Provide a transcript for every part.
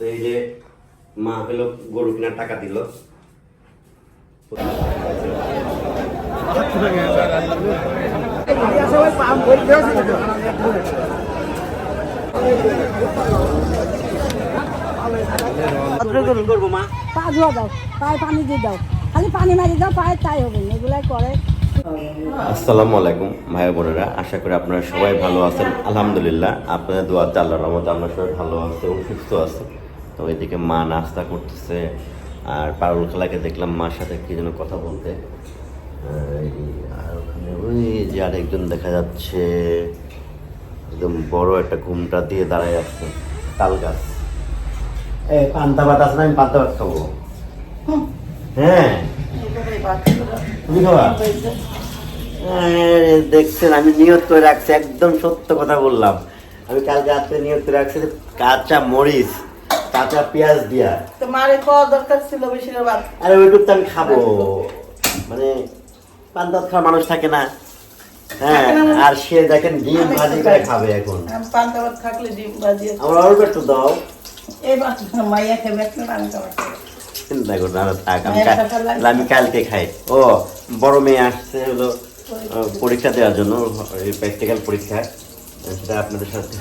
তো এই যে মা হলো গরু কেনার টাকা দিল। মা পানি দিয়ে খালি পানি মারি তাই হবে করে আসসালামু আলাইকুম, ভাই বোনেরা। আশা করি আপনারা সবাই ভালো আছেন। আলহামদুলিল্লাহ, আপনাদের দোয়াতে আল্লাহর রহমতে আমরা সবাই ভালো আছি এবং সুস্থ আছি। তো এদিকে মা নাস্তা করতেছে আর পারুল খেলাকে দেখলাম মার সাথে কি যেন কথা বলতে। আর ওখানে ওই যে আরেকজন দেখা যাচ্ছে একদম বড় একটা ঘুমটা দিয়ে দাঁড়ায় আছে তাল গাছ। এই পান্তা ভাত আছে না আমি পান্তা ভাত খাব। হ্যাঁ। তুমি খাবা? দেখছেন আমি নিয়ত করে রাখছি একদম সত্য কথা বললাম। আমি কাল রাত্রে নিয়ত করে রাখছি কাঁচা মরিচ কাঁচা পেঁয়াজ দিয়া। তোমার খাওয়া দরকার ছিল আরে ওইটুক তো আমি খাব। মানে পান্তাত খাওয়া মানুষ থাকে না। হ্যাঁ? আর সে দেখেন ডিম ভাজি করে খাবে এখন। পান্তা ভাত থাকলে ডিম ভাজি। আমার অল্প একটু দাও। এবার মাইয়া একটা পান্তা ভাত চিন্তা করো না থাক আমি মায়ের কাল- কথা লাগে। আমি কালকে খাই। ও বড় মেয়ে আসছে হলো পরীক্ষা। দেওয়ার জন্য। প্র্যাকটিক্যাল পরীক্ষা। সেটা আপনাদের সাথে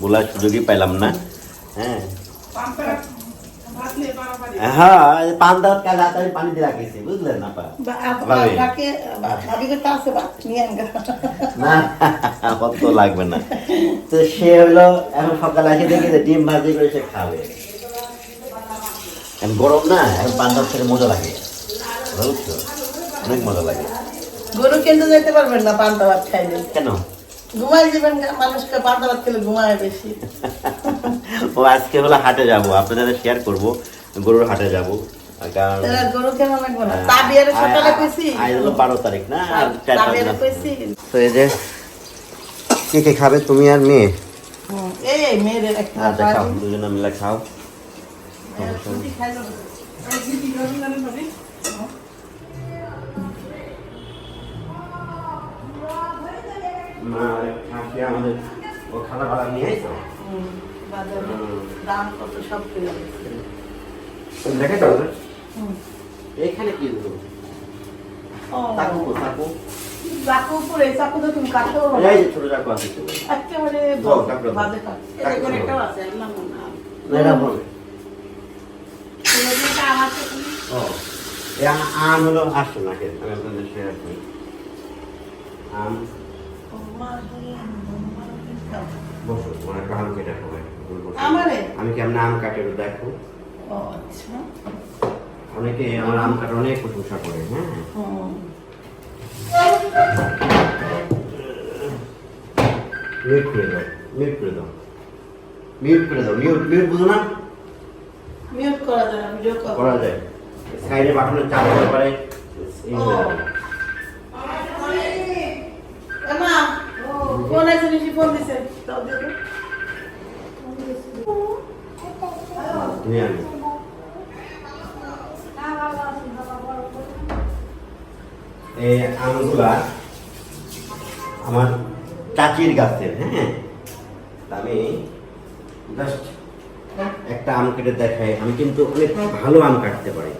বলার সুযোগই পাইলাম না। হ্যাঁ হ্যাঁ এই কাল রাতে পানি দিয়ে রাখিছি বুঝলেন না পা বা- আপ- ভাবি। আপনাকে বা- ভাবিকে তো আছে ভাত নিয়ে আনগা। না কত লাগবে না। তো সে হলো এখন সকালে এসে দেখি যে ডিম ভাজি করে সে খাবে। এখন গরম না এখন পান দাওয়াত খেতে মজা লাগে। বুঝছ? অনেক মজা লাগে। গরু কিনতে যেতে পারবেন না পান্তা ভাত খাইলে। কেন? ঘুমাই যাবেন মানুষকে পান্তা ভাত খেলে ঘুমায় বেশি। ও আজকে হলো হাটে যাব। আপনাদের শেয়ার করব। গরুর হাটে যাব। কারণ গরু কেন লাগবে না? তাবিয়ারে সকালে কইছি। আজ হলো বারো তারিখ না? আর চার তাবিয়ারে কইছি। তো এই যে কে কে খাবে তুমি আর মেয়ে? এই এই একটা আচ্ছা খাও দুজনে মিলে খাও। খাসি আমাদের ও খানা ভাড়া নিয়ে আইছো হুম, বাজারে দাম কত সব কিলো দেখে তো হুম। কি দেবো? চাকু চাকু। চাকু উপরে, চাকু তো তুমি কাটতে পারো এই যে ছোট চাকু আছে একেবারে দাও, কাটলো দাও। বাজে কাট। কাটলো এই করে দাও। এটাও আছে, এগুলো না। বল। আম হলো না কে আমি আপনাদের শেয়ার করি। আম। বসো খাবে। বসো। আমারে? আমি কেমন আম কাটে দেখো ও, আচ্ছা। অনেকে আমার আম কাটা অনেক প্রশংসা করে হ্যাঁ মিউট করে দাও মিউট করে দাও মিউট করে দাও মিউট মিউট বুঝো না Mute করা যায় না, video করা যায় সাইডে বাটনে চাপ করতে পারে এই। হয়ে যাবে। এমা, ফোন আছে নিশি, ফোন দিছে। দাও, দাও। তুমি আনো এই আমগুলা আমার চাচির গাছের হ্যাঁ? আমি জাস্ট একটা আম কেটে দেখাই। আমি কিন্তু অনেক ভালো আম কাটতে পারি।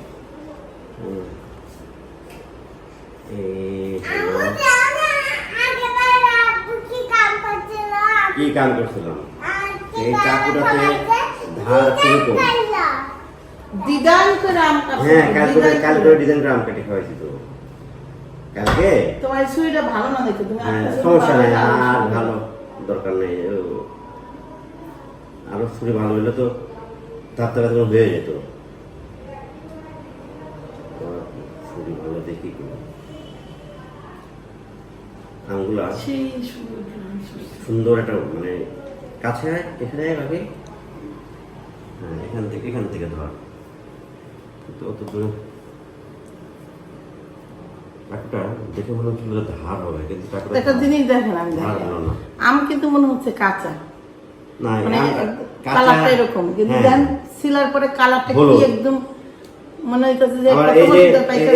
কি কাম করছিলাম এই চাকুটাতে ধার শুরু করো ডিজাইন করে আম হ্যাঁ কালকে কালকে। ডিজাইন করে আম কেটে খাওয়াইছি তো। কালকে? তোমার ছুরিটা ভালো না দেখে তুমি হ্যাঁ, সমস্যা নেই আর ভালো দরকার নেই আরও ছুরি ভালো হলে তো তার তারা তোমার হয়ে যেত। ছুরি ভালো দেখি কি আমগুলা সেই সুন্দর। সুন্দর একটা মানে কাছে এখানে ভাবে। হ্যাঁ এখান থেকে এখান থেকে ধর। কিন্তু অত দূরে। একটা দেখে মনে হচ্ছিল ধার হবে কিন্তু একটা জিনিস দেখেন আমি দেখেন। আম কিন্তু মনে হচ্ছে কাঁচা। না মানে কালারটা এরকম। কিন্তু হ্যাঁ। দেন সিলার পরে কালারটা কি একদম মনে হইতেছে যে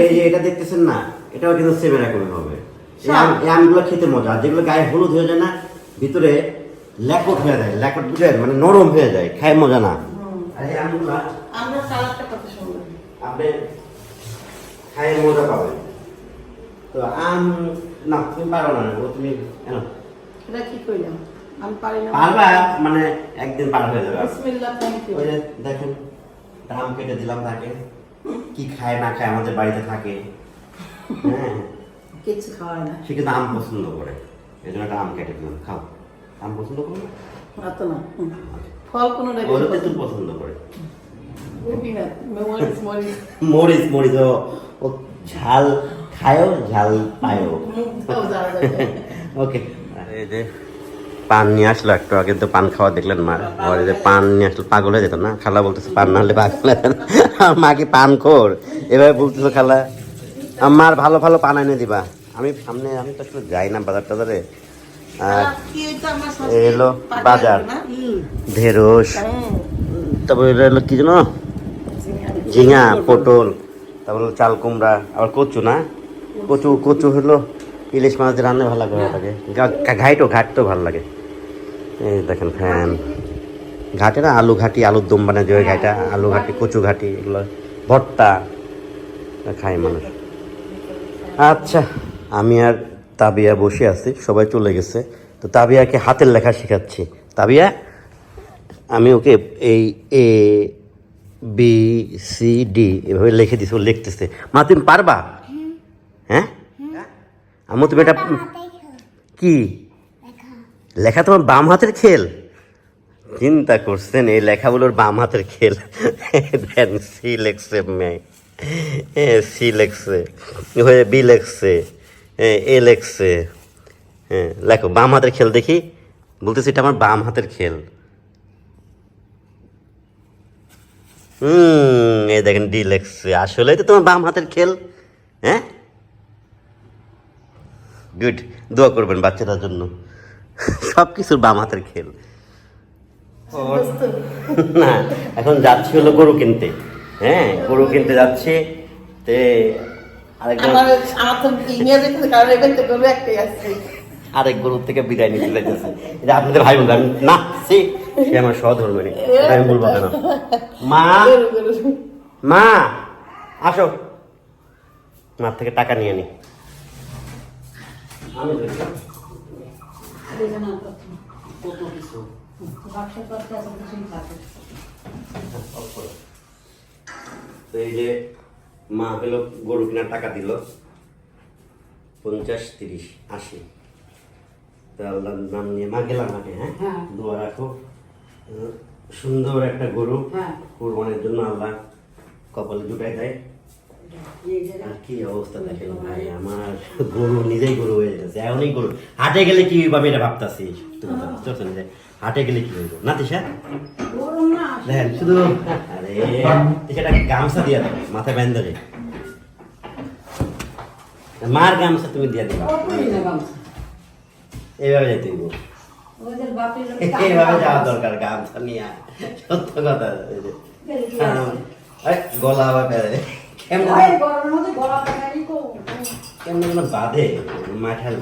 এই যে এটা দেখতেছেন না এটাও কিন্তু সেম এরকমই হবে। এই আমগুলো খেতে মজা যেগুলো গায়ে হলুদ হয়ে যায় না ভিতরে ল্যাকট হয়ে যায় ল্যাকট বুঝেন মানে নরম হয়ে যায় খায় মজা না। আরে আম আমরা কত সুন্দর। আপনি খায় মজা পাবেন। তো আম না তুমি পারো না ও তুমি কেন? এটা কি করলাম আমি পারি না। পারবা মানে একদিন পার হয়ে যাবে। বিসমিল্লাহ থ্যাংক ইউ ওই যে দেখেন আম কেটে দিলাম তাকে। কি খায় না খায় আমাদের বাড়িতে থাকে। হ্যাঁ। কিছু খাওয়ায় না। সে কিন্তু আম পছন্দ করে। এই জন্য একটা আম কেটে দিলাম খাও। আম পছন্দ করো না? অত না ফল কোনো ও তো তেঁতুল পছন্দ করে। মরিচ মরিচ। ও- ঝাল খায়ও ঝাল পায়ও। ওকে। এই যে পান নিয়ে আসলো একটু আগে তো পান খাওয়া দেখলেন মা। এই যে পান নিয়ে আসলো পাগল হয়ে যেত না? খালা বলতেছে পান না হলে পাগল আর মা কি পান খোর? এভাবে বলতেছো খালা। আমার ভালো ভালো পান এনে দিবা। আমি সামনে আমি তো আসলে যাই না বাজার টাজারে আর হলো বাজার। ঢেঁড়স। তারপরে এটা হলো কি জানো ঝিঙা, পটল, তারপর চাল কুমড়া, আবার কচু না? কচু কচু হলো ইলিশ মাছ রান্না ভালো লাগে লাগে। ঘাইটো ঘাট তো ভালো লাগে। এই দেখেন ফ্যান। ঘাটে না আলু ঘাটি, আলুর দম বানায় যে ঘাইটা, আলু ঘাটি, কচু ঘাটি, এগুলো ভর্তা। খায় মানুষ। আচ্ছা আমি আর তাবিয়া বসে আছি সবাই চলে গেছে। তো তাবিয়াকে হাতের লেখা শেখাচ্ছি। তাবিয়া আমি ওকে এই এ বি সি ডি এভাবে লিখে দিছি ও লিখতেছে। মা তুমি পারবা? হ্যাঁ? আমি তুমি এটা কি? লেখা। তোমার বাম হাতের খেল? চিন্তা করছেন এই লেখাগুলোর বাম হাতের খেল। দেন সি লেখছে মেয়ে। এ সি লেখছে হয়ে বি লেখছে। এ লেখছে হ্যাঁ লেখো, বাম হাতের খেল দেখি। বলতেছি এটা আমার বাম হাতের খেল। হুম, এই দেখেন ডি লেখছে আসলে তো তোমার বাম হাতের খেল হ্যাঁ? গুড দোয়া করবেন বাচ্চাটার জন্য। সব কিছুর বাম হাতের খেল। না, এখন যাচ্ছি হলো গরু কিনতে হ্যাঁ? গরু কিনতে যাচ্ছে, তে আরেক গরুর থেকে বিদায় নিতে চাইতেছে। এটা আপনাদের ভাই বোন আমি না সে সে আমার সহধর্মিনী এটা আমি বলব কেন? মা মা আসো। মার থেকে টাকা নিয়ে নি। এই যে মা পেল গরু কেনার টাকা দিল। পঞ্চাশ তিরিশ আশি। তো আল্লাহর নাম নিয়ে মা গেলাম মাঠে হ্যাঁ? হ্যাঁ। দোয়া রাখো। সুন্দর একটা গরু। হ্যাঁ। কোরবানির জন্য আল্লাহ কপালে জুটাই দেয়। আর কি অবস্থা দেখেন ভাই আমার গরু নিজেই গরু হয়ে যাচ্ছে। এমনই গরু। হাটে গেলে কি হইব আমি এটা ভাবতাছি। হাটে গেলে কি হইব? না গরম দেখেন শুধু আরে তিশাটা গামছা দিয়া দাও মাথায় বেঁধে দেবে মার গামছা তুমি দিয়া দিবা। এইভাবে যাইতে হইব এইভাবে যাওয়া দরকার, গামছা নিয়ে। সত্য কথা গলা বাঁধে, মাঠাল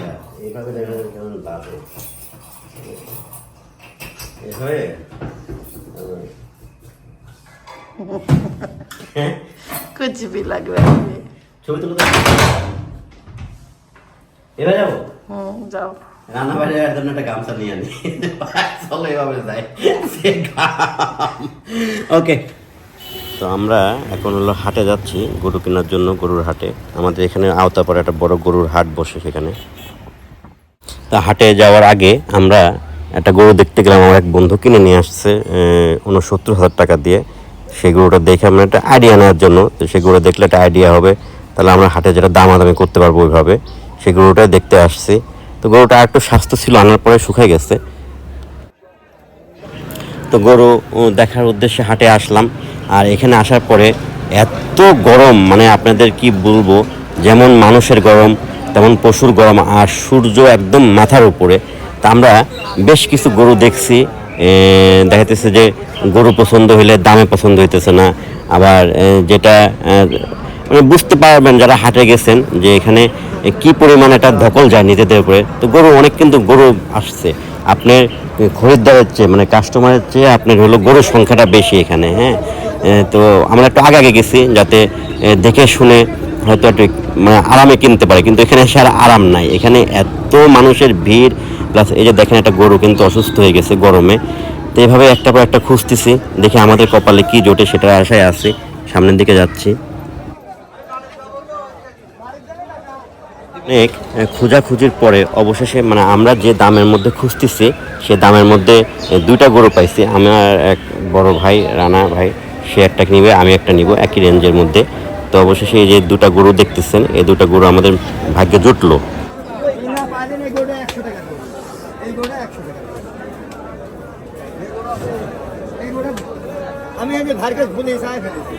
এইভাবে কেমন বাঁধে। এভাবে कुछ भी लग रहा है ছবি তুলে এবার যাবো हम्म जाओ রান্না বাড়ি যাওয়ার জন্য একটা গামছা নিয়ে আনি চলো এভাবে যাই সে ওকে তো আমরা এখন হলো হাটে যাচ্ছি গরু কেনার জন্য গরুর হাটে আমাদের এখানে আওতাপাড়া একটা বড় গরুর হাট বসে সেখানে তা হাটে যাওয়ার আগে আমরা একটা গরু দেখতে গেলাম আমার এক বন্ধু কিনে নিয়ে আসছে উনসত্তর হাজার টাকা দিয়ে সেই গরুটা দেখে আমরা একটা আইডিয়া নেওয়ার জন্য। তো সেই গরু দেখলে একটা আইডিয়া হবে। তাহলে আমরা হাটে যেটা দামাদামি করতে পারব ওইভাবে। সেই দেখতে আসছি। তো গরুটা একটু স্বাস্থ্য ছিল, আনার পরে শুকাই গেছে। তো গরু দেখার উদ্দেশ্যে হাটে আসলাম। আর এখানে আসার পরে এত গরম মানে আপনাদের কি বলব, যেমন মানুষের গরম, তেমন পশুর গরম। আর সূর্য একদম মাথার উপরে। তা আমরা বেশ কিছু গরু দেখছি। এ, দেখাইতেছে যে গরু পছন্দ হইলে দামে পছন্দ হইতেছে না। আবার যেটা মানে বুঝতে পারবেন যারা হাটে গেছেন যে এখানে কি পরিমাণ একটা ধকল যায় নিজেদের উপরে। তো গরু অনেক কিন্তু গরু আসছে। আপনার খরিদ্দারের চেয়ে মানে কাস্টমারের চেয়ে আপনার হলো গরুর সংখ্যাটা বেশি এখানে হ্যাঁ? তো আমরা একটু আগে আগে গেছি যাতে দেখে শুনে হয়তো একটু মানে আরামে কিনতে পারে। কিন্তু এখানে এসে আর আরাম নাই। এখানে এত মানুষের ভিড় প্লাস এই যে দেখেন একটা গরু কিন্তু অসুস্থ হয়ে গেছে গরমে। তো এইভাবে একটা পর একটা খুঁজতেছি, দেখি আমাদের কপালে কি জোটে সেটার আশায় আছি। সামনের দিকে যাচ্ছি। অনেক খোঁজাখুঁজির পরে অবশেষে মানে আমরা যে দামের মধ্যে খুঁজতেছি, সে দামের মধ্যে দুইটা গরু পাইছি। আমার এক বড় ভাই, রানা ভাই, সে একটা নিবে, আমি একটা নিব, একই রেঞ্জের মধ্যে। তো অবশেষে এই যে দুটা গরু দেখতেছেন, এই দুটা গরু আমাদের ভাগ্যে জুটলো। আমি আমি ভারকে ভুলে যাই ফেলেছি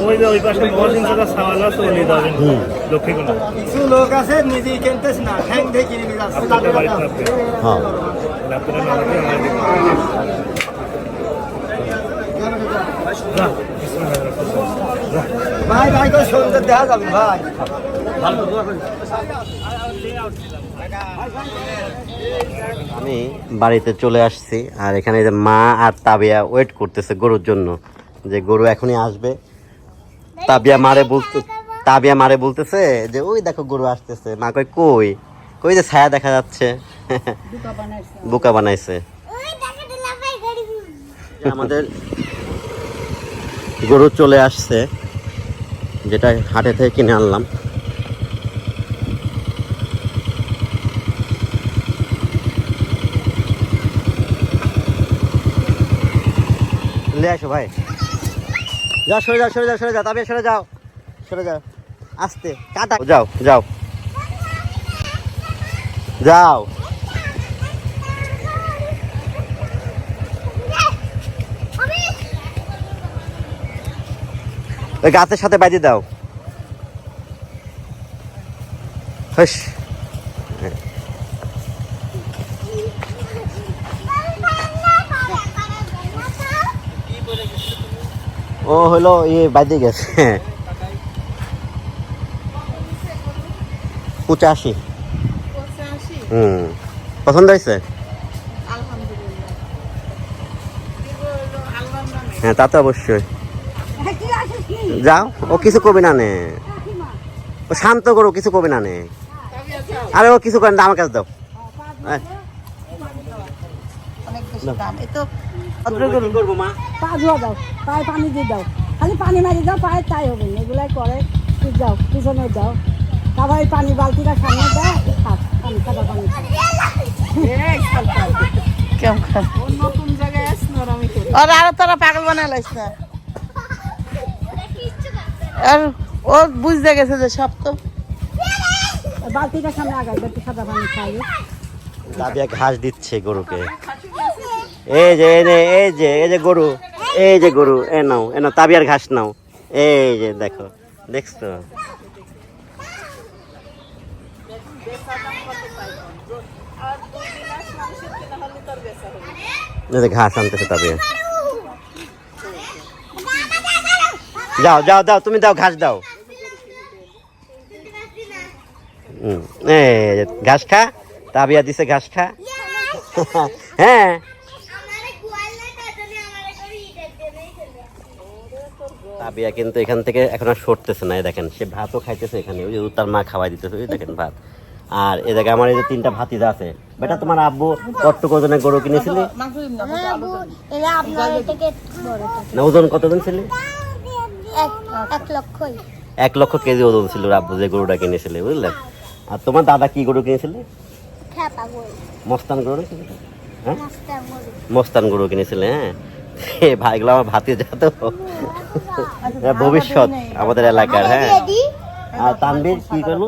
ওই যে ওই পাশে মহাজিন সাদা সাওয়াল আছে উনি যাবেন। লক্ষ্মীগুলো কিছু লোক আছে নিজে কিনতেছ না ঠ্যাং দিয়ে কিনে নিয়ে যাচ্ছে। হ্যাঁ। ভাই ভাই দেখা যাবে ভাই আমি বাড়িতে চলে আসছি আর এখানে যে মা আর তাবিয়া ওয়েট করতেছে গরুর জন্য। যে গরু এখনই আসবে। তাবিয়া মারে বলতে তাবিয়া মারে বলতেছে যে, ওই দেখো গরু আসতেছে। মা কই কই? কই যে ছায়া দেখা যাচ্ছে। বোকা বানাইছে। আমাদের গরু চলে আসছে যেটা হাটে থেকে কিনে আনলাম। লে আসো ভাই। যাও সরে যাও সরে যাও সরে যাও তবে সরে যাও সরে যাও। আস্তে কাটা যাও যাও। যাও। ওই গাছের সাথে বাইরে দাও। হস ও হলো ইয়ে বাইরে গেছে। পঁচাশি। হুম। পছন্দ হয়েছে? হ্যাঁ তা তো অবশ্যই। যাও ও কিছু কবি না নে। ও শান্ত করো কিছু কবি না নে। আরে ও কিছু করেন না, আমার কাছে দাও। হ্যাঁ। কি করব মা? পা ধোয়া দাও পায়ে পানি দিয়ে দাও। খালি পানি মারি দাও পায়ে তাই হবে না এগুলাই করে। তুই যাও পিছনে যাও। তারপর এই পানি বালতিটা সামনে দাও থাক পানি সাদা পানি। আর আরও তোরা পাগল বানাই লাইস না। আর ও বুঝতে গেছে যে সব তো বালতিটা ঘাস দিচ্ছে গরুকে। এই যে এই যে এই যে এই যে গরু, এই যে গরু, এ নাও এ নাও, তাবিয়ার ঘাস নাও। এই যে, দেখো, দেখছ? ঘাস আনতেছে তাবিয়া। যাও যাও দাও তুমি দাও ঘাস দাও। ঘাস খা তাবিয়া দিছে ঘাস খা। হ্যাঁ। তাবিয়া কিন্তু এখান থেকে এখন আর সরতেছে না দেখেন সে ভাতও খাইতেছে এখানে ওই যে তার মা খাওয়াই দিতেছে ওই দেখেন ভাত। আর এ জায়গায় আমার এই যে তিনটা ভাতিজা আছে বেটা তোমার আব্বু কত ওজনের গরু কিনেছিলি? বড়। না ওজন কতজন ছিলি? এক লক্ষ কেজি ওজন ছিল ওর আব্বু যে গরুটা কিনেছিলে বুঝলে? আর তোমার দাদা কি গরু কিনেছিলে? মস্তান গরু কিনেছিলে? হ্যাঁ? মস্তান গরু। কিনেছিলে হ্যাঁ? এ ভাইগুলো আমার ভাতি যা তো। এরা ভবিষ্যৎ আমাদের এলাকার হ্যাঁ? আর তানবীর কি করব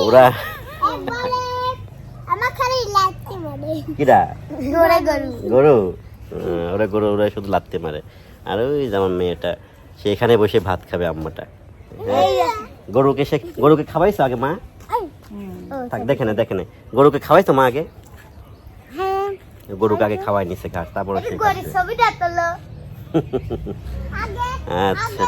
ওরা আমার খালি লাগতে মানে কিরা? গরু গরু। ওরা গরু ওরা শুধু লাত্তে মারে। আর ওই যেমন মেয়েটা সে এখানে বসে ভাত খাবে আম্মাটা। এই গরুকে সে গরুকে খাওয়াইছো আগে মা। থাক দেখে না দেখে না। গরুকে খাওয়াইছো মা আগে? হ্যাঁ। গরুকে আগে খাওয়াই নিছে ঘাট তারপরে আচ্ছা।